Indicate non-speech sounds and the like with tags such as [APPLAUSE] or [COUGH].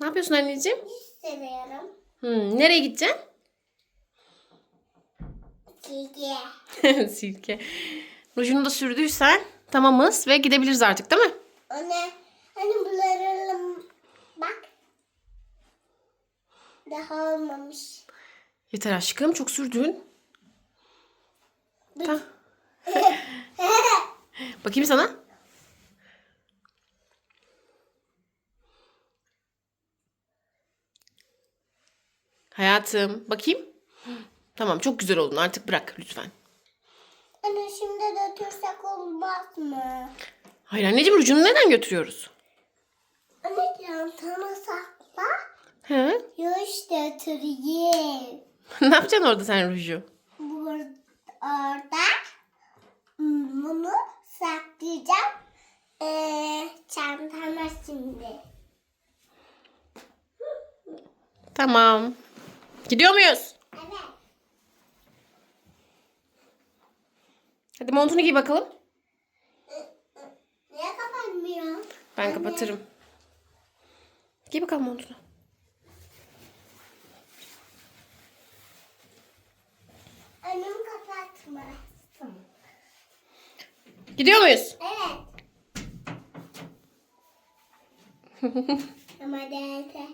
Ne yapıyorsun anneciğim? Seviyorum. Hmm, nereye gideceksin? Çiğdye. [LAUGHS] Silke. Rujunu da sürdüysen tamamız ve gidebiliriz artık değil mi? Anne hani bularım bak. Daha olmamış. Yeter aşkım çok sürdün. Ta- [LAUGHS] Bakayım sana. Hayatım bakayım. Tamam çok güzel oldun artık bırak lütfen. Anne şimdi götürsek olmaz mı? Hayır anneciğim rujunu neden götürüyoruz? Anne çantana sakla. He? Yoş götüreyim. [LAUGHS] ne yapacaksın orada sen ruju? Burada orada hmm, bunu saklayacağım. Ee, çantama şimdi. Tamam. Gidiyor muyuz? Evet. Hadi montunu giy bakalım. Niye kapanmıyor? Ben kapatırım. Giy bakalım montunu. Annem kapatma. Gidiyor muyuz? Evet. [LAUGHS] Ama değilse.